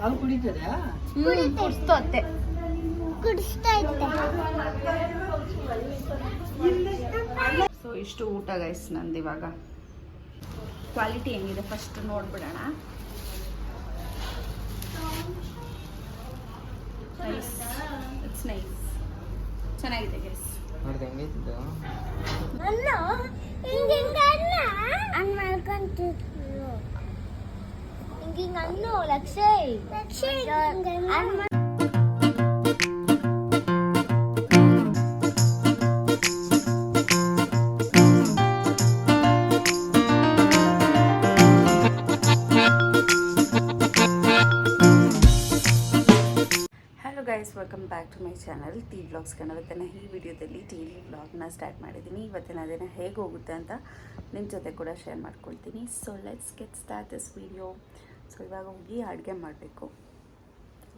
ಹಾಲು ಕುಡಿತದೆ? ಕುಡಿಸ್ತು ಅತ್ತೆ. ಕುಡಿಸ್ತಾ ಸೊ ಇಷ್ಟು ಊಟ ಗೈಸ್ ನಂದು ಇವಾಗ. ಕ್ವಾಲಿಟಿ ಹೆಂಗಿದೆ ಫಸ್ಟ್ ನೋಡ್ಬಿಡೋಣ. ನೈಸ್ ಇಟ್ಸ್ ನೈಸ್ ಚೆನ್ನಾಗಿದೆ ಗೈಸ್ ನೋಡ್ದೆ ಹೆಂಗೈತಿದ್ದು ಅನ್ನ ಹಿಂಗ ಅನ್ನ ಅನ್ನ ಮಾಡ್ಕೊಂತಿದ್ರು ಹಿಂಗ ಹಿಂಗ ಅನ್ನು ಲಕ್ಷಯ್ ಲಕ್ಷಯ್ ಅನ್ನ hello guys welcome back to my channel T vlogs ಕನ್ನಡತನ ಈ ವಿಡಿಯೋದಲ್ಲಿ ಡೈಲಿ ವ್ಲಾಗ್ನ ಸ್ಟಾರ್ಟ್ ಮಾಡಿದ್ದೀನಿ. ಇವತ್ತಿನ ದಿನ ಹೇಗೆ ಹೋಗುತ್ತೆ ಅಂತ ನಿಮ್ಮ ಜೊತೆ ಕೂಡ ಶೇರ್ ಮಾಡ್ಕೊಳ್ತೀನಿ. So let's get start this video so ಇವಾಗ ಹೋಗಿ ಅಡುಗೆ ಮಾಡಬೇಕು.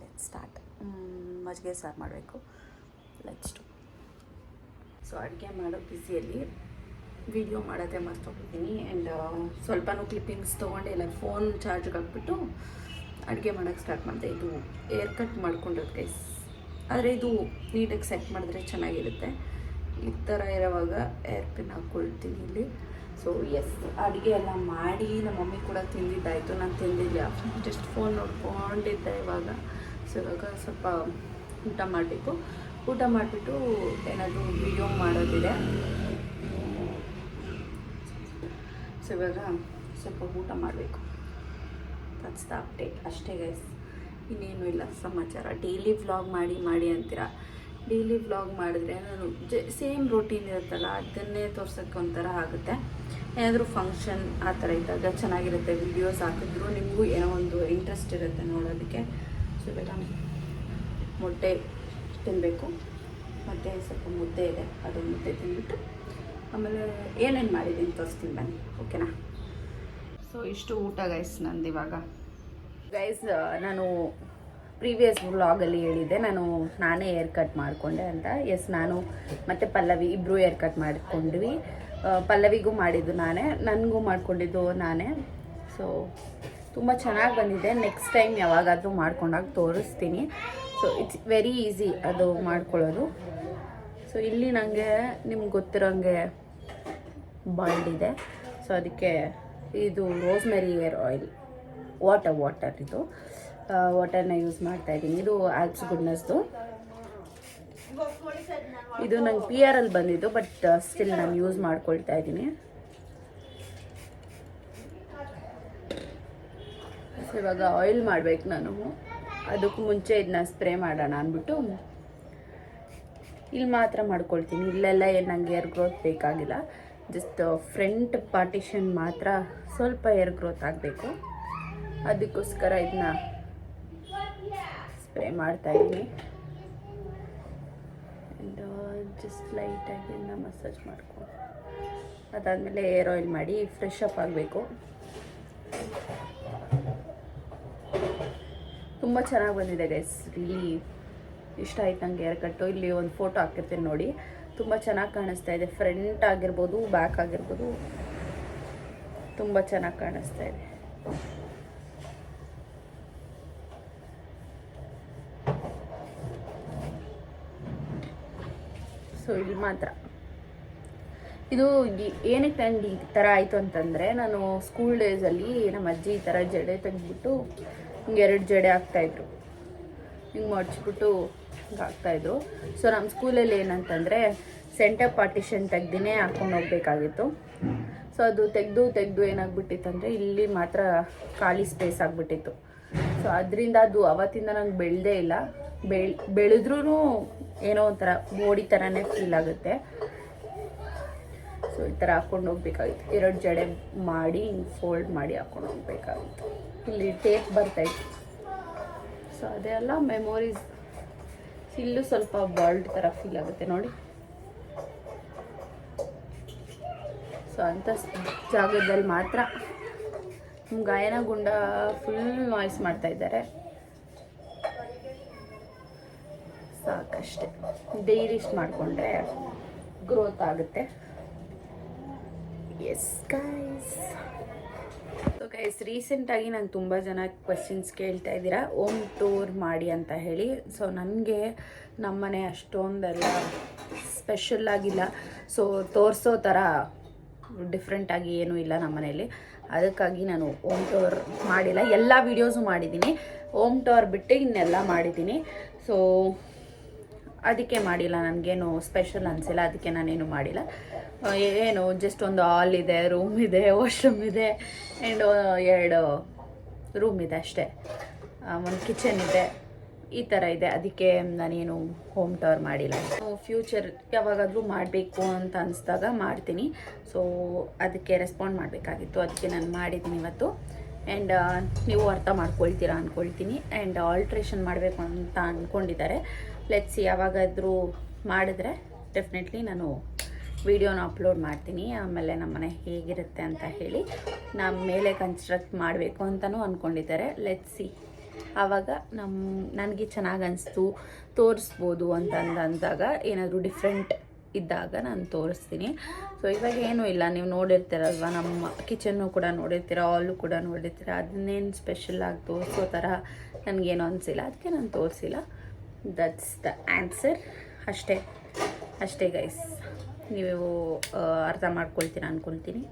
ಲೆಟ್ ಸ್ಟಾರ್ಟ್ ಮಜ್ಜಿಗೆ ಸಾರು ಮಾಡಬೇಕು. ಲೆಟ್ಸ್ ಟು ಸೊ ಅಡುಗೆ ಮಾಡೋ ಬಿಸಿಯಲ್ಲಿ ವಿಡಿಯೋ ಮಾಡೋದೇ ಮರ್ತೋಗ್ಬಿಟ್ಟಿದ್ದೀನಿ ಆ್ಯಂಡ್ ಸ್ವಲ್ಪನೂ ಕ್ಲಿಪ್ಪಿಂಗ್ಸ್ ತೊಗೊಂಡು ಎಲ್ಲ ಫೋನ್ ಚಾರ್ಜ್ಗೆ ಹಾಕ್ಬಿಟ್ಟು ಅಡುಗೆ ಮಾಡೋಕ್ಕೆ ಸ್ಟಾರ್ಟ್ ಮಾಡಿದೆ. ಇದು ಏರ್ ಕಟ್ ಮಾಡ್ಕೊಂಡಿರೋದು ಗೈಸ್ ಆದರೆ ಇದು ನೀಟಾಗಿ ಸೆಟ್ ಮಾಡಿದ್ರೆ ಚೆನ್ನಾಗಿರುತ್ತೆ. ಈ ಥರ ಇರೋವಾಗ ಏರ್ ಪಿನ್ ಹಾಕ್ಕೊಳ್ತೀನಿ ಇಲ್ಲಿ. ಸೊ ಎಸ್ ಅಡುಗೆ ಎಲ್ಲ ಮಾಡಿ ನಮ್ಮ ಮಮ್ಮಿ ಕೂಡ ತಿಂದಿದ್ದಾಯಿತು, ನಾನು ತಿಂದಿದ್ದೆ ಜಸ್ಟ್ ಫೋನ್ ನೋಡ್ಕೊಂಡಿದ್ದೆ ಇವಾಗ. ಸೊ ಇವಾಗ ಸ್ವಲ್ಪ ಊಟ ಮಾಡಬೇಕು. ಊಟ ಮಾಡಿಬಿಟ್ಟು ಏನಾದರೂ ವಿಡಿಯೋ ಮಾಡೋದಿದೆ. ಸೊ ಇವಾಗ ಸ್ವಲ್ಪ ಊಟ ಮಾಡಬೇಕು. ದಟ್ಸ್ ದ ಅಪ್ಡೇಟ್ ಅಷ್ಟೇ ಗೈಸ್ ಇನ್ನೇನು ಇಲ್ಲ, ಸಮಾಚಾರ. ಡೈಲಿ ವ್ಲಾಗ್ ಮಾಡಿ ಮಾಡಿ ಅಂತೀರ? ಡೈಲಿ ವ್ಲಾಗ್ ಮಾಡಿದ್ರೆ ನಾನು ಜ ಸೇಮ್ ರೂಟೀನ್ ಇರುತ್ತಲ್ಲ ಅದನ್ನೇ ತೋರ್ಸೋಕ್ಕೆ ಒಂಥರ ಆಗುತ್ತೆ. ಏನಾದರೂ ಫಂಕ್ಷನ್ ಆ ಥರ ಇದ್ದಾಗ ಚೆನ್ನಾಗಿರುತ್ತೆ ವಿಡಿಯೋಸ್ ಹಾಕಿದ್ರು ನಿಮಗೂ ಏನೋ ಒಂದು ಇಂಟ್ರೆಸ್ಟ್ ಇರುತ್ತೆ ನೋಡೋದಕ್ಕೆ. ಸೊ ಇವಾಗ ಮೊಟ್ಟೆ ತಿನ್ನಬೇಕು ಮತ್ತು ಸ್ವಲ್ಪ ಮುದ್ದೆ ಇದೆ ಅದು ಮುದ್ದೆ ತಿಂದ್ಬಿಟ್ಟು ಆಮೇಲೆ ಏನೇನು ಮಾಡಿದ್ದೀನಿ ತೋರಿಸ್ತೀನಿ ಬನ್ನಿ ಓಕೆನಾ? ಸೊ ಇಷ್ಟು ಊಟ ಗೈಸ್ ನಂದು ಇವಾಗ ಗೈಸ್ ನಾನು ಪ್ರೀವಿಯಸ್ ವ್ಲಾಗಲ್ಲಿ ಹೇಳಿದ್ದೆ, ನಾನು ನಾನೇ ಏರ್ ಕಟ್ ಮಾಡಿಕೊಂಡೆ ಅಂತ. ಎಸ್ ನಾನು ಮತ್ತು ಪಲ್ಲವಿ ಇಬ್ಬರು ಏರ್ ಕಟ್ ಮಾಡಿಕೊಂಡ್ವಿ. ಪಲ್ಲವಿಗೂ ಮಾಡಿದ್ದು ನಾನೇ, ನನಗೂ ಮಾಡ್ಕೊಂಡಿದ್ದು ನಾನೇ. ಸೊ ತುಂಬ ಚೆನ್ನಾಗಿ ಬಂದಿದೆ. ನೆಕ್ಸ್ಟ್ ಟೈಮ್ ಯಾವಾಗಾದರೂ ಮಾಡ್ಕೊಂಡಾಗ ತೋರಿಸ್ತೀನಿ. ಸೊ ಇಟ್ಸ್ ವೆರಿ ಈಸಿ ಅದು ಮಾಡ್ಕೊಳ್ಳೋದು. ಸೊ ಇಲ್ಲಿ ನನಗೆ ನಿಮ್ಗೆ ಗೊತ್ತಿರೋಂಗೆ ಇದೆ. ಸೊ ಅದಕ್ಕೆ ಇದು rosemary hair oil water water ಇದು. ವಾಟರ್ನ ಯೂಸ್ ಮಾಡ್ತಾ ಇದ್ದೀನಿ. ಇದು ಆಲ್ಪ್ಸ್ ಗುಡ್ನೆಸ್ದು ಇದು ನಂಗೆ ಪಿ ಆರ್ ಅಲ್ಲಿ ಬಂದಿದ್ದು ಬಟ್ ಸ್ಟಿಲ್ ನಾನು ಯೂಸ್ ಮಾಡ್ಕೊಳ್ತಾ ಇದ್ದೀನಿ. ಇವಾಗ ಆಯಿಲ್ ಮಾಡ್ಬೇಕು ನಾನು. ಅದಕ್ಕೆ ಮುಂಚೆ ಇದನ್ನ ಸ್ಪ್ರೇ ಮಾಡೋಣ ಅಂದ್ಬಿಟ್ಟು. ಇಲ್ಲಿ ಮಾತ್ರ ಮಾಡ್ಕೊಳ್ತೀನಿ. ಇಲ್ಲೆಲ್ಲ ಏನು ನಂಗೆ ಏರ್ ಗ್ರೋತ್ ಬೇಕಾಗಿಲ್ಲ. ಜಸ್ಟ್ ಫ್ರಂಟ್ ಪಾರ್ಟಿಷನ್ ಮಾತ್ರ ಸ್ವಲ್ಪ ಏರ್ ಗ್ರೋತ್ ಆಗಬೇಕು. ಅದಕ್ಕೋಸ್ಕರ ಇದನ್ನ ಸ್ಪ್ರೇ ಮಾಡ್ತಾಯಿದ್ದೀನಿ ಆ್ಯಂಡ್ ಜಸ್ಟ್ ಲೈಟಾಗಿ ಮಸಾಜ್ ಮಾಡ್ಕೊಂಡು ಅದಾದಮೇಲೆ ಏರ್ ಆಯಿಲ್ ಮಾಡಿ ಫ್ರೆಶ್ ಅಪ್ ಆಗಬೇಕು. ತುಂಬ ಚೆನ್ನಾಗಿ ಬಂದಿದೆ ಗೈಸ್ ರಿಲಿ ಇಷ್ಟ ಆಯ್ತು ನಂಗೆ ಏರ್ ಕಟ್ಟು ಇಲ್ಲಿ ಒಂದು ಫೋಟೋ ಹಾಕಿರ್ತೀನಿ ನೋಡಿ. ತುಂಬ ಚೆನ್ನಾಗಿ ಕಾಣಿಸ್ತಾ ಇದೆ. ಫ್ರಂಟ್ ಆಗಿರ್ಬೋದು ಬ್ಯಾಕ್ ಆಗಿರ್ಬೋದು. ತುಂಬ ಚೆನ್ನಾಗಿ ಕಾಣಿಸ್ತಾ ಇದೆ. ಸೊ ಇಲ್ಲಿ ಮಾತ್ರ. ಇದು ಏನಕ್ಕೆ ನಂಗೆ ಈ ಥರ ಆಯಿತು ಅಂತಂದರೆ, ನಾನು ಸ್ಕೂಲ್ ಡೇಸಲ್ಲಿ ನಮ್ಮ ಅಜ್ಜಿ ಈ ಥರ ಜಡೆ ತೆಗೆದ್ಬಿಟ್ಟು ಹಿಂಗೆ ಎರಡು ಜಡೆ ಹಾಕ್ತಾಯಿದ್ರು ಹಿಂಗೆ ಮಡ್ಚಿಬಿಟ್ಟು ಹಿಂಗೆ ಹಾಕ್ತಾಯಿದ್ರು ಸೊ ನಮ್ಮ ಸ್ಕೂಲಲ್ಲಿ ಏನಂತಂದರೆ ಸೆಂಟರ್ ಪಾರ್ಟಿಷನ್ ತೆಗ್ದಿನೇ ಹಾಕ್ಕೊಂಡು ಹೋಗ್ಬೇಕಾಗಿತ್ತು. ಸೊ ಅದು ತೆಗೆದು ತೆಗೆದು ಏನಾಗ್ಬಿಟ್ಟಿತ್ತಂದರೆ, ಇಲ್ಲಿ ಮಾತ್ರ ಖಾಲಿ ಸ್ಪೇಸ್ ಆಗಿಬಿಟ್ಟಿತ್ತು. ಸೊ ಅದರಿಂದ ಅದು ಅವತ್ತಿಂದ ನಂಗೆ ಬೆಳೆದೇ ಇಲ್ಲ. ಬೆಳ್ ಬೆಳೆದ್ರೂ ಏನೋ ಒಂಥರ ಬೋಡಿ ಥರನೇ ಫೀಲ್ ಆಗುತ್ತೆ. ಸೊ ಈ ಥರ ಹಾಕ್ಕೊಂಡು ಹೋಗ್ಬೇಕಾಗಿತ್ತು. ಎರಡು ಜಡೆ ಮಾಡಿ ಫೋಲ್ಡ್ ಮಾಡಿ ಹಾಕ್ಕೊಂಡು ಹೋಗ್ಬೇಕಾಗಿತ್ತು. ಇಲ್ಲಿ ಟೇಪ್ ಬರ್ತಾಯಿತ್ತು ಸೊ ಅದೆಲ್ಲ ಮೆಮೊರೀಸ್ ಇಲ್ಲೂ ಸ್ವಲ್ಪ ಬಾಲ್ಡ್ ಥರ ಫೀಲ್ ಆಗುತ್ತೆ ನೋಡಿ. ಸೊ ಅಂಥ ಜಾಗದಲ್ಲಿ ಮಾತ್ರ. ಗಾಯನ ಗುಂಡ ಫುಲ್ ನಾಯ್ಸ್ ಮಾಡ್ತಾ ಇದ್ದಾರೆ. ಸಾಕಷ್ಟೆ. ಇಷ್ಟು ಮಾಡಿಕೊಂಡ್ರೆ ಗ್ರೋತ್ ಆಗುತ್ತೆ. ಎಸ್ ಗೈಸ್ ಸೊ ಗೈಸ್ ರೀಸೆಂಟಾಗಿ ನಾನು ತುಂಬ ಜನ ಕ್ವಶನ್ಸ್ ಕೇಳ್ತಾ ಇದ್ದೀರಾ. ಓಮ್ ಟೂರ್ ಮಾಡಿ ಅಂತ ಹೇಳಿ. ಸೊ ನನಗೆ ನಮ್ಮನೆ ಅಷ್ಟೊಂದೆಲ್ಲ ಸ್ಪೆಷಲ್ ಆಗಿಲ್ಲ. ಸೊ ತೋರಿಸೋ ಥರ ಡಿಫ್ರೆಂಟಾಗಿ ಏನೂ ಇಲ್ಲ ನಮ್ಮ ಮನೆಯಲ್ಲಿ ಅದಕ್ಕಾಗಿ ನಾನು ಓಮ್ ಟೂರ್ ಮಾಡಿಲ್ಲ. ಎಲ್ಲ ವೀಡಿಯೋಸು ಮಾಡಿದ್ದೀನಿ. ಓಮ್ ಟೂರ್ ಬಿಟ್ಟು ಇನ್ನೆಲ್ಲ ಮಾಡಿದ್ದೀನಿ. ಸೊ ಅದಕ್ಕೆ ಮಾಡಿಲ್ಲ, ನನಗೇನು ಸ್ಪೆಷಲ್ ಅನಿಸಿಲ್ಲ, ಅದಕ್ಕೆ ನಾನೇನು ಮಾಡಿಲ್ಲ. ಏನು ಜಸ್ಟ್ ಒಂದು ಹಾಲ್ ಇದೆ ರೂಮ್ ಇದೆ ವಾಶ್ರೂಮ್ ಇದೆ ಆ್ಯಂಡ್ ಎರಡು ರೂಮ್ ಇದೆ ಅಷ್ಟೇ. ಒಂದು ಕಿಚನ್ ಇದೆ, ಈ ಥರ ಇದೆ, ಅದಕ್ಕೆ ನಾನೇನು ಹೋಮ್ ಟವರ್ ಮಾಡಿಲ್ಲ. ಫ್ಯೂಚರ್ ಯಾವಾಗಾದರೂ ಮಾಡಬೇಕು ಅಂತ ಅನಿಸ್ದಾಗ ಮಾಡ್ತೀನಿ. ಸೊ ಅದಕ್ಕೆ ರೆಸ್ಪಾಂಡ್ ಮಾಡಬೇಕಾಗಿತ್ತು, ಅದಕ್ಕೆ ನಾನು ಮಾಡಿದ್ದೀನಿ ಇವತ್ತು. ಆ್ಯಂಡ್ ನೀವು ಅರ್ಥ ಮಾಡ್ಕೊಳ್ತೀರಾ ಅಂದ್ಕೊಳ್ತೀನಿ ಆ್ಯಂಡ್ ಆಲ್ಟ್ರೇಷನ್ ಮಾಡಬೇಕು ಅಂತ ಅಂದ್ಕೊಂಡಿದ್ದಾರೆ ಲೆಟ್ಸ್ ಯಾವಾಗಾದರೂ ಮಾಡಿದ್ರೆ ಡೆಫಿನೆಟ್ಲಿ ನಾನು ವಿಡಿಯೋನ ಅಪ್ಲೋಡ್ ಮಾಡ್ತೀನಿ. ಆಮೇಲೆ ನಮ್ಮನೆ ಹೇಗಿರುತ್ತೆ ಅಂತ ಹೇಳಿ ನಮ್ಮ ಮೇಲೆ ಕನ್ಸ್ಟ್ರಕ್ಟ್ ಮಾಡಬೇಕು ಅಂತಲೂ ಅಂದ್ಕೊಂಡಿದ್ದಾರೆ ಲೆಟ್ಸ್ ಆವಾಗ ನಮ್ಮ ನನಗೆ ಚೆನ್ನಾಗಿ ಅನಿಸ್ತು, ತೋರಿಸ್ಬೋದು ಅಂತ ಅಂದ್- ಅಂದಾಗ ಏನಾದರೂ ಡಿಫ್ರೆಂಟ್ ಇದ್ದಾಗ ನಾನು ತೋರಿಸ್ತೀನಿ. ಸೊ ಇವಾಗ ಏನೂ ಇಲ್ಲ. ನೀವು ನೋಡಿರ್ತೀರಲ್ವ, ನಮ್ಮ ಕಿಚನ್ನು ಕೂಡ ನೋಡಿರ್ತೀರ ಆಲು ಕೂಡ ನೋಡಿರ್ತೀರ. ಅದನ್ನೇನು ಸ್ಪೆಷಲ್ ಆಗಿ ತೋರಿಸೋ ಥರ ನನಗೇನು ಅನಿಸಿಲ್ಲ. ಅದಕ್ಕೆ ನಾನು ತೋರಿಸಿಲ್ಲ. ದಟ್ಸ್ ದ ಆನ್ಸರ್ ಅಷ್ಟೇ. ಅಷ್ಟೇ ಗೈಸ್ ನೀವು ಅರ್ಥ ಮಾಡ್ಕೊಳ್ತೀರ ಅಂದ್ಕೊಳ್ತೀನಿ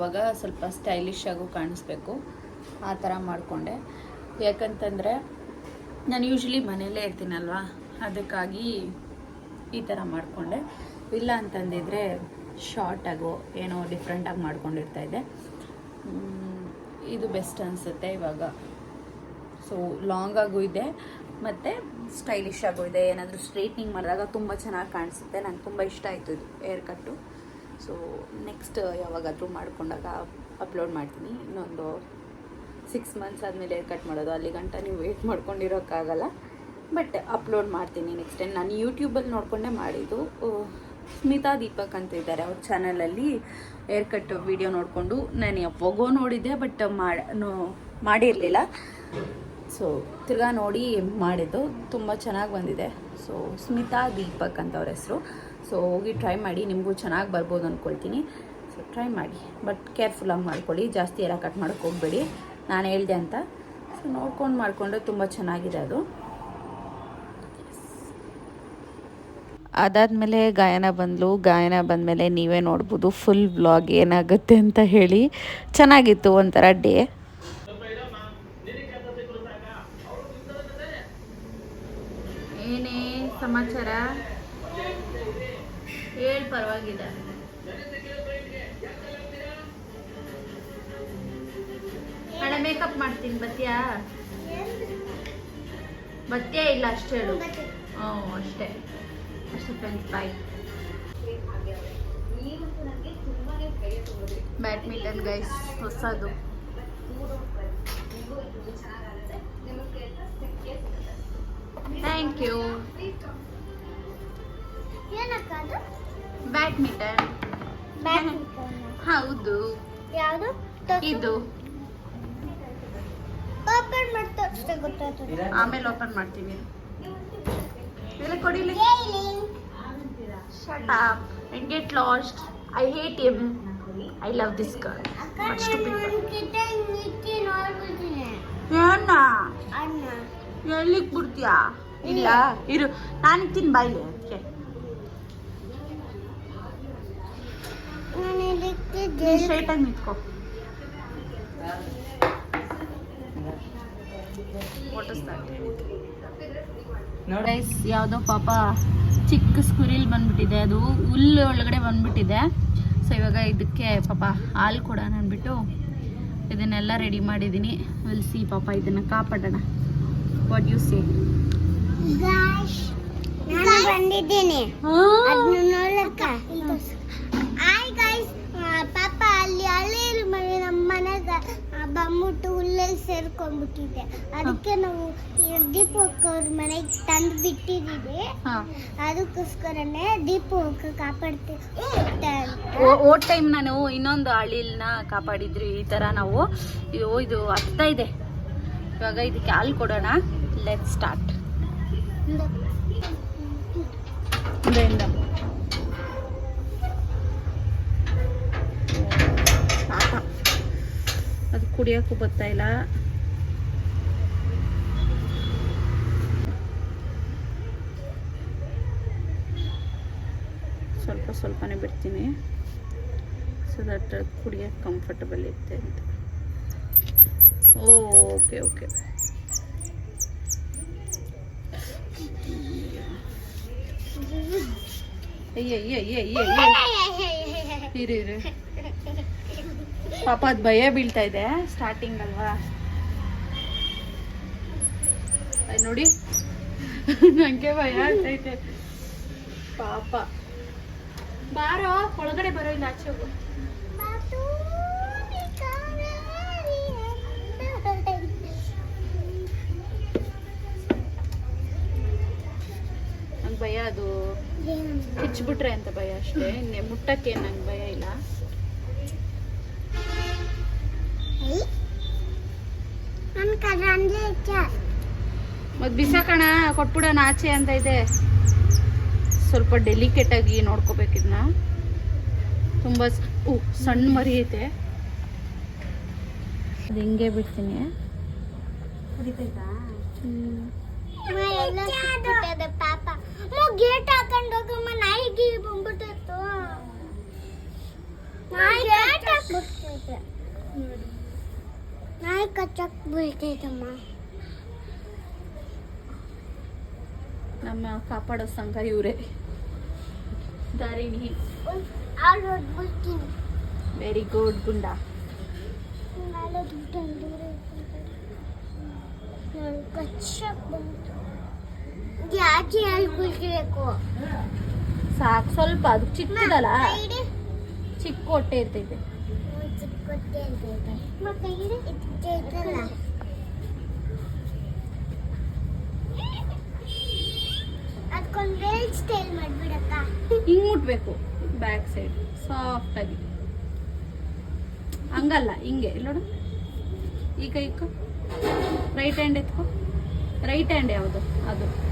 ಹೋಗುವಾಗ ಸ್ವಲ್ಪ ಸ್ಟೈಲಿಶ್ ಆಗು ಕಾಣಿಸ್ಬೇಕು. ಆ ಥರ ಮಾಡಿಕೊಂಡೆ. ಯಾಕಂತಂದರೆ ನಾನು ಯೂಶ್ವಲಿ ಮನೆಯಲ್ಲೇ ಇರ್ತೀನಲ್ವಾ? ಅದಕ್ಕಾಗಿ ಈ ಥರ ಮಾಡಿಕೊಂಡೆ. ಇಲ್ಲ ಅಂತಂದಿದ್ರೆ ಶಾರ್ಟಾಗೋ ಏನೋ ಡಿಫ್ರೆಂಟಾಗಿ ಮಾಡ್ಕೊಂಡಿರ್ತಾ ಇದ್ದೆ. ಇದು ಬೆಸ್ಟ್ ಅನಿಸುತ್ತೆ ಇವಾಗ. ಸೊ ಲಾಂಗ್ ಆಗೂ ಇದೆ, ಮತ್ತು ಸ್ಟೈಲಿಶ್ ಆಗೂ ಇದೆ. ಏನಾದರೂ ಸ್ಟ್ರೈಟ್ನಿಂಗ್ ಮಾಡಿದಾಗ ತುಂಬ ಚೆನ್ನಾಗಿ ಕಾಣಿಸುತ್ತೆ. ನಂಗೆ ತುಂಬ ಇಷ್ಟ ಆಯಿತು ಇದು ಏರ್ ಕಟ್ಟು ಸೊ ನೆಕ್ಸ್ಟ್ ಯಾವಾಗಾದರೂ ಮಾಡಿಕೊಂಡಾಗ ಅಪ್ಲೋಡ್ ಮಾಡ್ತೀನಿ. ಇನ್ನೊಂದು ಸಿಕ್ಸ್ ಮಂತ್ಸ್ ಆದಮೇಲೆ ಹೇರ್ ಕಟ್ ಮಾಡೋದು. ಅಲ್ಲಿ ಗಂಟ ನೀವು ವೆಯ್ಟ್ ಮಾಡ್ಕೊಂಡಿರೋಕ್ಕಾಗಲ್ಲ. ಬಟ್ ಅಪ್ಲೋಡ್ ಮಾಡ್ತೀನಿ ನೆಕ್ಸ್ಟ್ ಟೈಮ್ ನಾನು ಯೂಟ್ಯೂಬಲ್ಲಿ ನೋಡಿಕೊಂಡೇ ಮಾಡಿದ್ದು. ಸ್ಮಿತಾ, ದೀಪಕ್ ಅಂತ ಇದ್ದಾರೆ ಅವ್ರ ಚಾನಲಲ್ಲಿ ಹೇರ್ ಕಟ್ ವಿಡಿಯೋ ನೋಡಿಕೊಂಡು. ನಾನು ಯಾವಾಗೋ ನೋಡಿದ್ದೆ ಬಟ್ ಮಾಡಿ ಮಾಡಿರಲಿಲ್ಲ. ಸೊ ತಿರ್ಗಾ ನೋಡಿ ಮಾಡಿದ್ದು. ತುಂಬ ಚೆನ್ನಾಗಿ ಬಂದಿದೆ. ಸೊ ಸ್ಮಿತಾ ದೀಪಕ್ ಅಂತ ಅವ್ರ ಹೆಸರು. ಸೊ ಹೋಗಿ ಟ್ರೈ ಮಾಡಿ. ನಿಮಗೂ ಚೆನ್ನಾಗಿ ಬರ್ಬೋದು ಅಂದ್ಕೊಳ್ತೀನಿ ಸೊ ಟ್ರೈ ಮಾಡಿ. ಬಟ್ ಕೇರ್ಫುಲ್ಲಾಗಿ ಮಾಡ್ಕೊಳ್ಳಿ. ಜಾಸ್ತಿ ಎಲ್ಲ ಕಟ್ ಮಾಡೋಕ್ಕೆ ಹೋಗಬೇಡಿ. ನಾನು ಹೇಳಿದೆ ಅಂತ. ಸೊ ನೋಡ್ಕೊಂಡು ಮಾಡಿಕೊಂಡ್ರೆ ತುಂಬ ಚೆನ್ನಾಗಿದೆ ಅದು. ಅದಾದಮೇಲೆ ಗಾಯನ ಬಂದಲು. ಗಾಯನ ಬಂದಮೇಲೆ ನೀವೇ ನೋಡ್ಬೋದು. ಫುಲ್ ಬ್ಲಾಗ್ ಏನಾಗುತ್ತೆ ಅಂತ ಹೇಳಿ. ಚೆನ್ನಾಗಿತ್ತು ಒಂಥರ ಡೇ ಏನೇ ಸಮಾಚಾರ? ಹೇಳಿ ಪರವಾಗಿಲ್ಲ. ಅಣ್ಣ ಮೇಕಪ್ ಮಾಡ್ತೀನಿ ಬತ್ತಿಯಾ ಬತ್ತಿಯಾ ಇಲ್ಲ, ಅಷ್ಟೇ ಹೇಳು. ಹ್ಞೂ, ಅಷ್ಟೇ. ಅಷ್ಟು ಫ್ರೆಂಡ್ಸ್ ಬಾಯ್ ಬ್ಯಾಡ್ಮಿಂಟನ್ ಗೈಸ್ ಹೊಸದು. ಥ್ಯಾಂಕ್ ಯು ಏನಕ್ಕ ಅದು ಬ್ಯಾಡ್ಮಿಂಟನ್ ಬ್ಯಾಡ್ಮಿಂಟನ್ ಹೌದು. ಯಾವುದು? ಇದು. ಓಪನ್ ಮಾಡಿ ತೋರಿಸ್ದೆ ಗೊತ್ತಾಗ್ತದೆ ಆಮೇಲೆ ಓಪನ್ ಮಾಡ್ತೀವಿ ಇಲ್ಲ ಕೊಡಿಲಿ shut up and get lost I hate him I love this girl ಅಷ್ಟು ನೋಡ್ಬಿಡ್ತೀನಿ. ಏನ ಅಣ್ಣ. ಎಲ್ಲಿಗೆ ಬಿಡ್ತೀಯಾ? ಇಲ್ಲ ಇರು. ನಾನು ತಿನ್ ಬಾಯ್. ಅದಕ್ಕೆ ನಾನು ಇದಕ್ಕೆ ಸ್ಟ್ರೈಟಾಗಿ ನಿಂತ್ಕೋ. ಗೈಸ್ ಯಾವುದೋ ಪಾಪ ಚಿಕ್ಕ ಸ್ಕುರಿಲ್ ಬಂದ್ಬಿಟ್ಟಿದೆ. ಅದು ಹುಲ್ಲು ಒಳಗಡೆ ಬಂದ್ಬಿಟ್ಟಿದೆ. ಸೊ ಇವಾಗ ಇದಕ್ಕೆ ಪಾಪ ಹಾಲು ಕೊಡೋಣ ಅಂದ್ಬಿಟ್ಟು ಇದನ್ನೆಲ್ಲ ರೆಡಿ ಮಾಡಿದ್ದೀನಿ. ಸಿ ಪಾಪ ಇದನ್ನು ಕಾಪಾಡೋಣ. ವಾಟ್ ಯು ಸೇ ಗಾಯ್ಸ್ ನಾನು ಬಂದಿದ್ದೀನಿ. ಅದನ್ನ ನೋಡಕ್ಕ? ಪಾಪ ಅಲ್ಲಿ ಹಳ್ಳಿಯಲ್ಲಿ ಮನೆ ನಮ್ಮ ಮನೆಗೆ ಬಂದ್ಬಿಟ್ಟು ಹುಲ್ಲಲ್ಲಿ ಸೇರ್ಕೊಂಡ್ಬಿಟ್ಟಿದೆ. ಅದಕ್ಕೆ ನಾವು ದೀಪಕ್ ಅವ್ರ ಮನೆಗೆ ತಂದು ಬಿಟ್ಟಿದ್ದೀವಿ. ಅದಕ್ಕೋಸ್ಕರನೇ ದೀಪಕ್ ಕಾಪಾಡ್ತೀವಿ ಓ ಟೈಮ್ ನಾನು ಇನ್ನೊಂದು ಹಳ್ಳಿಲ್ನ ಕಾಪಾಡಿದ್ರಿ ಈ ಥರ ನಾವು ಅಯ್ಯೋ ಇದು ಹತ್ತಾ ಇದೆ. ಇವಾಗ ಇದಕ್ಕೆ ಹಾಲು ಕೊಡೋಣ. ಲೆಟ್ ಸ್ಟಾರ್ಟ್ ಅದು ಕುಡಿಯೋಕ್ಕೂ ಬರ್ತಾ ಇಲ್ಲ. ಸ್ವಲ್ಪ ಸ್ವಲ್ಪನೇ ಬಿಡ್ತೀನಿ. ಸೊ ದಟ್ ಕುಡಿಯೋಕ್ಕೆ ಕಂಫರ್ಟಬಲ್ ಇರುತ್ತೆ ಅಂತ. ಓಕೆ ಓಕೆ ಅಯ್ಯ ಅಯ್ಯ ಅಯ್ಯ ಅಯ್ಯ ಇರಿ ಪಾಪ ಅದು ಭಯ ಬೀಳ್ತಾ ಇದೆ ಸ್ಟಾರ್ಟಿಂಗ್ ಅಲ್ವಾ? ನೋಡಿ. ನನಗೆ ಭಯ ಆಗ್ತೈತೆ. ಪಾಪ. ಬಾರೋ, ಒಳಗಡೆ ಬರೋ ಇಲ್ಲ ಆಚೆ ಹೋಗು ನಂಗೆ ಭಯ ಅದು ಹೆಚ್ಚಿಬಿಟ್ರೆ ಅಂತ ಭಯ ಅಷ್ಟೇ. ಇನ್ನೆ ಮುಟ್ಟಕ್ಕೆ ನಂಗೆ ಭಯ ಇಲ್ಲ. ಮತ್ ಬಿಸಾಕಣ ಕೊಟ್ಬಿಡೋಣ ಆಚೆ ಅಂತ ಇದೆ. ಸ್ವಲ್ಪ ಡೆಲಿಕೇಟ್ ಆಗಿ ನೋಡ್ಕೋಬೇಕು ಇದನ್ನ ತುಂಬ ಉ ಸಣ್ಣ ಮರಿ ಐತೆ. ಅದು ಹಿಂಗೆ ಬಿಡ್ತೀನಿ. ಎಲ್ಲ ಪಾಪ. ಗೇಟ್ ಹಾಕೊಂಡು ಹೋಗಮ್ಮ ನಾಯಿಗೆ ಬಂದ್ಬಿಟ್ಟಿತ್ತು ನಾಯಿ ಗೇಟ್ ಹಾಕ್ಬಿಡ್ತೈತೆ ನಾಯಿ ಕಚ್ಚಕ್ ಬೀಳ್ತೈತಮ್ಮ ನಮ್ಮ ಕಾಪಾಡೋ ಸಂಘ ಇವರೇ. Dharini very good. ಗುಂಡ ಕಚ್ಚಕ್ ಬಂತು ಯಾಕೆ ಹೇಳ್ಬಿಡ್ಬೇಕು ಸಾಕು ಸ್ವಲ್ಪ ಅದು ಚಿಕ್ಕದಲ್ಲ. ಚಿಕ್ಕ ಹೊಟ್ಟೆ ಇರ್ತೈತೆ. ಹಿಂಗ್ ಮುಟ್ಬೇಕು ಬ್ಯಾಕ್ ಸೈಡ್ ಸಾಫ್ಟ್ ಆಗಿ. ಹಂಗಲ್ಲ ಹಿಂಗೆ. ನೋಡು. ಈಗ ಇಕ್ಕ. ರೈಟ್ ಹ್ಯಾಂಡ್ ಎತ್ಕೋ. ರೈಟ್ ಹ್ಯಾಂಡ್ ಯಾವುದು? ಅದು.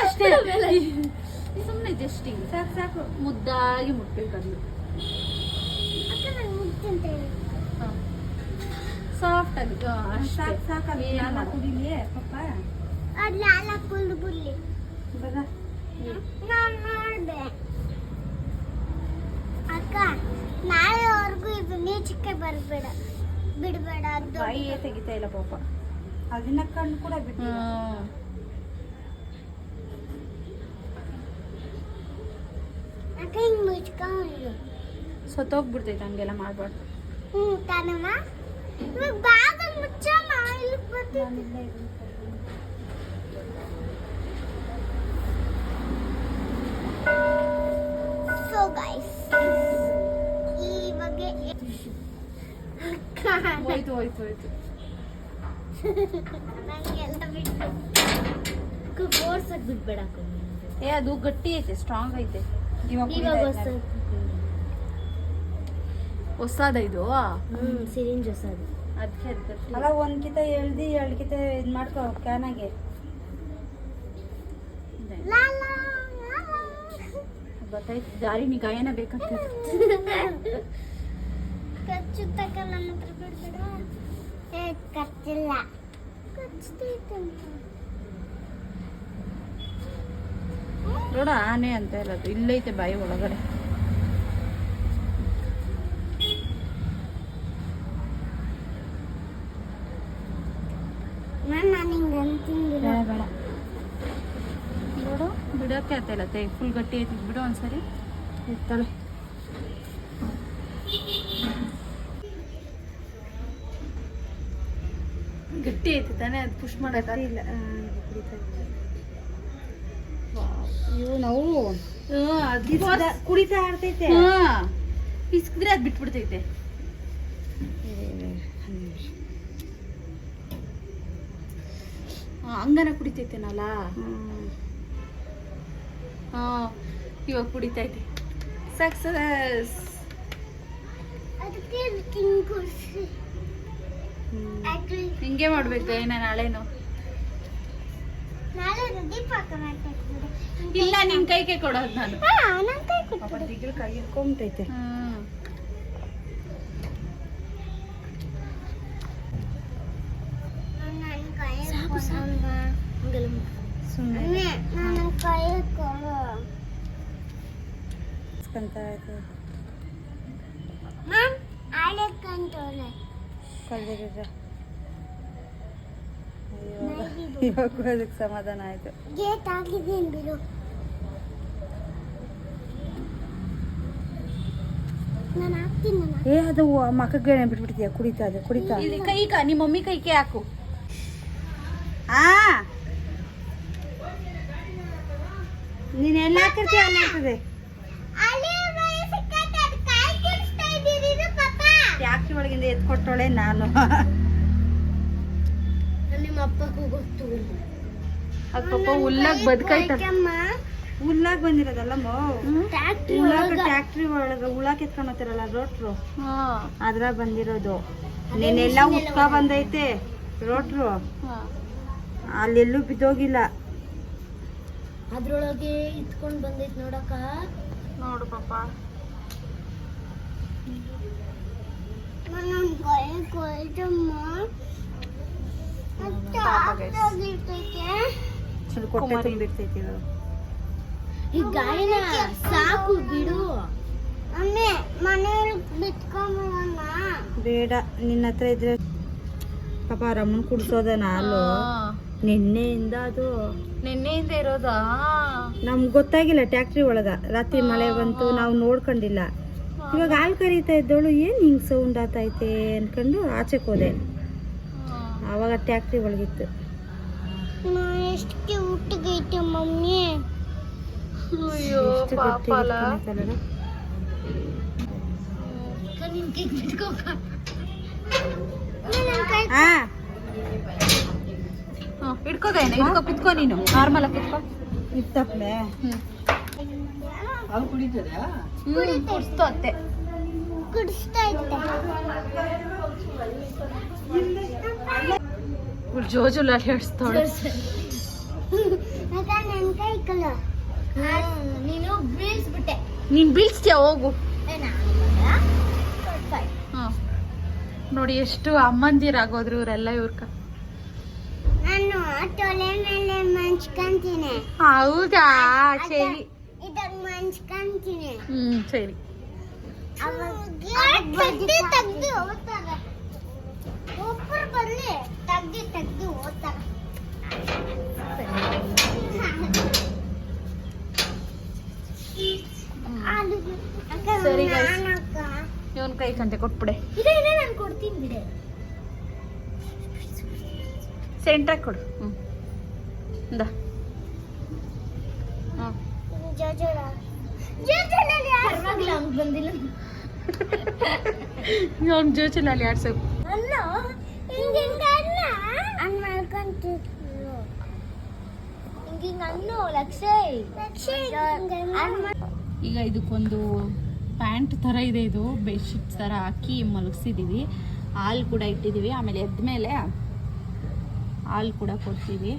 ಅಷ್ಟೇ ಸುಮ್ಮನೆ ಜಸ್ಟ್ ಹಿಂಗೆ ಸಾಕು ಸಾಕು ಮುದ್ದಾಗಿ ಮುಟ್ಬೇಕು ಅದನ್ನ ಅಕ್ಕ ನಾನು ಮುಗ್ತೀನಿ ಸಾಫ್ಟ್ ಆಗಿ ಆ, ಅಷ್ಟೇ ಏನ್ ಮಾಡು. ಅದು ಲಾಲ ಕುಲ್ದು ಬಿಡ್ಲಿ ಬರ. ನಾನು ನೋಡ್ದೆ ಅಕ್ಕ ನಾಳೆವರೆಗೂ ಇದು ನೀಚಕ್ಕೆ ಬರಬೇಡ ಬಿಡಬೇಡ ಅದು ಬಾಯಿಯೇ ತೆಗಿತಾ ಇಲ್ಲ ಪಾಪ ಅದನ್ನ ಕಣ್ಣು ಕೂಡ ಬಿಟ್ಟು ಹ್ಮ್. ಅಕ್ಕ ಹಿಂಗ್ ಮುಚ್ಕೊಂಡು ಸತ್ತೋಗ್ಬಿಡ್ತೈತೆ ಹಂಗೆಲ್ಲ ಮಾಡ್ಬಾರ್ದು ಹ್ಞೂ ತಾನಮ್ಮ ಇವಾಗ ಬಾಗಲ್ ಮುಚ್ಚಮ್ಮ ಇಲ್ಲಿ ಬರ್ತಿದ್ದೆ ಸೊ ಗೈಸ್ ಈ ಬಗ್ಗೆ ಹೋಯ್ತು ಹೋಯ್ತು ಹೋಯ್ತು ನಂಗೆಲ್ಲ ಬಿಟ್ಟು ಫೋರ್ಸಾಗಿ ಬಿಡ್ಬೇಡ ಏ ಅದು ಗಟ್ಟಿ ಐತೆ ಸ್ಟ್ರಾಂಗ್ ಐತೆ ಇವಾಗ ಹೊಸದ ಇದು? ಹ್ಞೂ ಸಿರಿಂಜ್ ಹೊಸದು. ಅದಕ್ಕೆ ಅಲ್ಲ ಒಂದ್ಕಿತ ಎಳ್ದಿ ಎರಡ್ ಇದು ಮಾಡ್ಕೋ ಕ್ಯಾನಾಗೆ. ಗೊತ್ತಾಯ್ತು ದಾರಿಣಿ ಗಾಯನ ಬೇಕಂತ ನನ್ನ ಹತ್ರ ಬಿಡ್ಬೇಡ. ಏ ಕಚ್ಚಿಲ್ಲ. ನೋಡ ಆನೆ ಅಂತ ಇರೋದು. ಇಲ್ಲೈತೆ ಬಾಯಿ ಒಳಗಡೆ. ನೋಡು ಬಿಡೋಕೆ ಅಂತ ಇಲ್ಲ. ತೇ ಫುಲ್ ಗಟ್ಟಿ ಐತಿ. ಬಿಡು ಒಂದ್ಸರಿ. ಇರ್ತಾಳೆ. ಗಟ್ಟಿ ಐತಿ ತಾನೇ ಅದು ಪುಷ್ ಮಾಡಕ್ಕೆ ಇಲ್ಲ. ಇವು ನಾವು ಕುಡಿತಾ ಹಾ ಇಸ್ಕಿದ್ರೆ ಅದು ಬಿಟ್ಬಿಡ್ತೈತೆ. ಹಾ, ಹಂಗನ ಕುಡಿತೈತೆನಲ್ಲ? ಹಾ ಇವಾಗ ಕುಡಿತೈತೆ. ಸಕ್ಸಸ್ ಹಿಂಗೆ ಮಾಡ್ಬೇಕು ಏನ ನಾಳೆನು? ಇಲ್ಲ ನಿನ್ ಕೈಗೆ ಕೊಡೋದು ನಾನು. ಹಾ ನನ್ ಕೈ ಪಾಪ ಕೊಟ್ಬಿಡು ದಿಗ್ಲು ಕೈ ಇಟ್ಕೊಂಬಿಟ್ಟೈತೆ ಹ್ಮ್ ನನ್ ಕೈ ಕೊಡಮ್ಮ. ಸುಮ್ಮನೆ ಅಮ್ಮೆ, ನನ್ ಕೈ ಕೊಡು ಇಸ್ಕೊಂತ ಆಯ್ತು ಮ್ಯಾಮ್ ಆಳೆ ಕಂಟ್ರೋಲ್ ಕಳ್ದಿರ ಇವಾಗ ಅದಕ್ಕೆ ಸಮಾಧಾನ ಆಯ್ತು. ಗೇಟ್ ಹಾಕಿದ್ದೀನಿ ಬಿಡು. ನಾನು ಹಾಕ್ತೀನಿ ನಾನು ಏ ಅದು ಮಕ್ಕಗೆ ಬಿಟ್ಬಿಡ್ತೀಯ ಕುಡಿತಾ ಅದು ಕುಡಿತಾ ಇಲ್ಲಿ ಕೈ ನಿಮ್ಮ ಮಮ್ಮಿ ಕೈಗೆ ಹಾಕು. ಹಾ ನೀನ್ ಎಲ್ಲ ಹಾಕಿರ್ತೀಯ ಅಲ್ಲ ಯಾಕೆ ಒಳಗಿಂದ ಎತ್ಕೊಟ್ಟೋಳೆ ನಾನು? ಅಪ್ಪಗೂ ಗೊತ್ತು. ಅದು ಪಾಪ ಹುಲ್ಲಾಗ್ ಬದುಕೈತ ಹುಲ್ಲಾಗ ಬಂದಿರೋದಲ್ಲಮ್ಮ? ಟ್ಯಾಕ್ಟ್ರಿ ಹುಲ್ಲಾಗ ಟ್ಯಾಕ್ಟ್ರಿ ಒಳಗ ಹುಳಾಕ್ ಎತ್ಕೊಂಡು ಹೋಗ್ತಾರಲ್ಲ ರೋಟ್ರು? ಹಾ. ಅದ್ರ ಬಂದಿರೋದು. ನೀನೆಲ್ಲ ಉಟ್ಕ ಬಂದೈತೆ ರೋಟ್ರು. ಹಾ. ಅಲ್ಲೆಲ್ಲೂ ಬಿದ್ದೋಗಿಲ್ಲ. ಅದ್ರೊಳಗೆ ಇತ್ಕೊಂಡ್ ಬಂದೈತ್ ನೋಡಕ್ಕ. ನೋಡು ಪಾಪ. ನನ್ನ ಕೈ ಕೊಯ್ದಮ್ಮ ಪಾಪ guys. ಸ್ವಲ್ಪ ಕೊಟ್ಟೆ ತುಂಬಿರ್ತೈತಿ ಈ ಗಾಯನ ಸಾಕು ಬಿಡು. ಬೇಡ ನಿನ್ನ ಹತ್ರ ಇದ್ರೆ ಪಾಪ ರಮ್ಮನ್ ಕುಡ್ಸೋದ ನಾನು ನಿನ್ನೆಯಿಂದ ಅದು ನಿನ್ನೆಯಿಂದ ಇರೋದಾ? ನಮ್ಗೆ ಗೊತ್ತಾಗಿಲ್ಲ ಟ್ಯಾಕ್ಟ್ರಿ ಒಳಗ. ರಾತ್ರಿ ಮಳೆ ಬಂತು ನಾವು ನೋಡ್ಕೊಂಡಿಲ್ಲ. ಇವಾಗ ಹಾಲು ಕರೀತಾ ಇದ್ದವಳು ಏನ್ ಹಿಂಗ್ ಸೌಂಡ್ ಆತೈತೆ ಅನ್ಕೊಂಡು ಆಚೆಗೆ ಹೋದೆ. ಆವಾಗ ಟ್ಯಾಕ್ಟ್ರಿ ಒಳಗಿತ್ತು. ಎಷ್ಟು ಕ್ಯೂಟ್ ಐತೆ ಮಮ್ಮಿ. ಅಯ್ಯೋ ಕುತ್ಕೋ ನೀನು. ನಾರ್ಮಲ್ ಆಗಿ ಕುತ್ಕೋ. ಅತ್ತೆ. ಕುಡಿಸ್ತಾ ಇದ್ದೆ. ಜೋಜುಲ ಹೇಳ್ಸ್ತಾಳೆ ಅಕ್ಕ ನನ್ನ ಕೈ ಕಲ ನೀನು ಬೀಳ್ಸ್ಬಿಟ್ಟೆ. ನೀನ್ ಬೀಳ್ಸ್ತೀಯ? ಹೋಗು. ನೋಡಿ ಎಷ್ಟು ಅಮ್ಮಂದಿರಾಗೋದ್ರು ಇವರೆಲ್ಲ ಇವ್ರ ನಾನು ತೊಲೆ ಮೇಲೆ ಮಂಚ್ಕೊಂತೀನಿ. ಹೌದಾ? ಸರಿ. ಹ್ಮ್ ಸರಿ. ತೆಗ್ದು ತೆಗ್ದು ತೆಗ್ದು ಓದ್ತಾರೆ. ಸರಿ. ಇವನ್ ಕೈ ಕಂತೆ ಕೊಟ್ಬಿಡೆ. ಇದೆ ಇದೆ ನಾನು ಕೊಡ್ತೀನಿ ಬಿಡೆ. ಸೆಂಟ್ರಾಗಿ ಕೊಡು. ಹ್ಮ್. ಇಂದ ಹ್ಮ್. ಜೋಜೋಳ. ಜೋಜೋಳಲ್ಲಿ ಬಂದಿಲ್ಲ. ಅವ್ನು ಜೋಚಲಲ್ಲಿ ಆಡ್ಸೋಕು ಅನ್ನ ಹಿಂಗೆ ಅನ್ನ ಅನ್ನ ಮಾಡ್ಕೊಂತಿದ್ಲು ಹಿಂಗೆ ಅನ್ನು ಲಕ್ಷಯ್ ಲಕ್ಷಯ್ ಈಗ ಇದಕ್ಕೊಂದು ಪ್ಯಾಂಟ್ ಥರ ಇದೆ ಇದು. ಬೆಡ್ಶೀಟ್ ಥರ ಹಾಕಿ ಮಲಗಿಸಿದ್ದೀವಿ ಹಾಲು ಕೂಡ ಇಟ್ಟಿದ್ದೀವಿ ಆಮೇಲೆ ಎದ್ಮೇಲೆ ಹಾಲು ಕೂಡ ಕೊಡ್ತೀವಿ.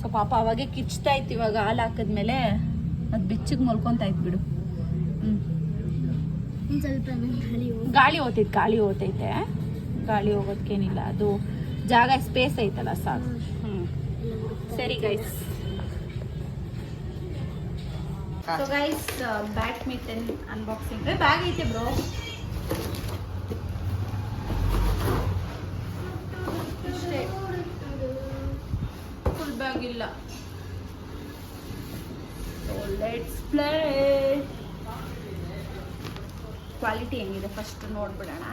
ಸೊ ಪಾಪ ಅವಾಗೆ ಕಿಚ್ತಾ ಇತ್ತು. ಇವಾಗ ಹಾಲು ಹಾಕಿದ್ಮೇಲೆ ಅದು ಬೆಚ್ಚಗೆ ಮಲ್ಕೊತಾ ಇತ್ತು ಬಿಡು. ಹ್ಞೂ ಗಾಳಿ ಗಾಳಿ ಹೋಗ್ತೈತೆ ಗಾಳಿ ಓತೈತೆ ಗಾಳಿ ಹೋಗೋದಕ್ಕೇನಿಲ್ಲ ಅದು ಜಾಗ ಸ್ಪೇಸ್ ಐತಲ್ಲ ಸಾಕು. ಹ್ಞೂ ಸರಿ guys so guys badminton unboxing bag ಐತೆ ಬ್ರೋ ಫುಲ್ ಬ್ಯಾಗ್ ಇಲ್ಲ. ಲೆಟ್ಸ್ ಪ್ಲೇ ಕ್ವಾಲಿಟಿ ಹೆಂಗಿದೆ? ಫಸ್ಟ್ ನೋಡ್ಬಿಡೋಣ.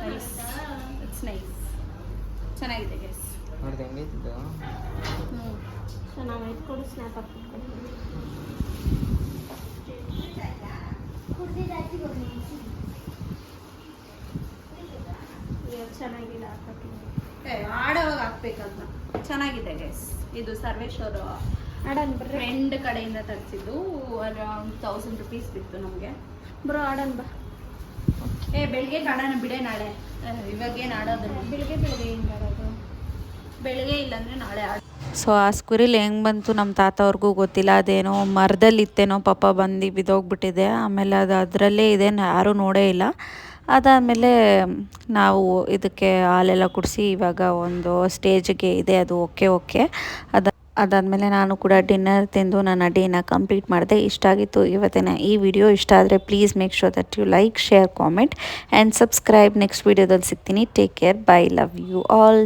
ನೈಸ್ ಇಟ್ಸ್ ನೈಸ್ ಚೆನ್ನಾಗಿದೆ ಗೈಸ್ ನೋಡ್ದೆ ಹೆಂಗೈತಿದ್ದು ಹ್ಞೂ ಚೆನ್ನಾಗೈತೆ ಕೊಡು ಸ್ನ್ಯಾಪ್ ಹಾಕ್ಬಿಟ್ಟು ಚೆನ್ನಾಗಿಲ್ಲ ಏ ಆಡೋವಾಗ ಹಾಕ್ಬೇಕಂತ. ಚೆನ್ನಾಗಿದೆ ಗೈಸ್ ಇದು ಸರ್ವೇಶ್ವರ ಆಡನ್ ಫ್ರೆಂಡ್ ಕಡೆಯಿಂದ ತರಿಸಿದ್ದು. ಅರೌಂಡ್ ತೌಸಂಡ್ ರುಪೀಸ್ ಬಿತ್ತು ನಮಗೆ. ಬ್ರೋ ಆಡನ್ ಬಾ. ಏ ಬೆಳಿಗ್ಗೆ ಕಾಡೋಣ ಬಿಡೆ ನಾಳೆ. ಇವಾಗೇನು ಆಡೋದು? ಬೆಳಿಗ್ಗೆ ಬೆಳಿಗ್ಗೆ ಹಿಂಗೆ ಆಡೋದು? ಬೆಳಿಗ್ಗೆ ಇಲ್ಲಾಂದ್ರೆ ನಾಳೆ ಸೊ ಆ ಸ್ಕ್ವಿರಿಲ್ ಹೆಂಗೆ ಬಂತು ನಮ್ಮ ತಾತ ಅವ್ರಿಗೂ ಗೊತ್ತಿಲ್ಲ. ಅದೇನೋ ಮರದಲ್ಲಿ ಇತ್ತೇನೋ ಪಾಪ ಬಂದು ಬಿದ್ದೋಗ್ಬಿಟ್ಟಿದೆ. ಆಮೇಲೆ ಅದು ಅದರಲ್ಲೇ ಇದೆ ಯಾರೂ ನೋಡೇ ಇಲ್ಲ. ಅದಾದಮೇಲೆ ನಾವು ಇದಕ್ಕೆ ಹಾಲೆಲ್ಲ ಕುಡಿಸಿ ಇವಾಗ ಒಂದು ಸ್ಟೇಜ್ಗೆ ಇದೆ, ಅದು ಓಕೆ ಓಕೆ. ಅದ ಅದಾದಮೇಲೆ ನಾನು ಕೂಡ ಡಿನ್ನರ್ ತಿಂದು ನನ್ನ ಡೇನ ಕಂಪ್ಲೀಟ್ ಮಾಡಿದೆ. ಇಷ್ಟ ಆಗಿತ್ತು ಇವತ್ತಿನ ಈ ವಿಡಿಯೋ. ಇಷ್ಟ ಆದರೆ please make sure that you like, share, comment and subscribe. Next ವೀಡಿಯೋದಲ್ಲಿ ಸಿಗ್ತೀನಿ. Take care. Bye. Love you all.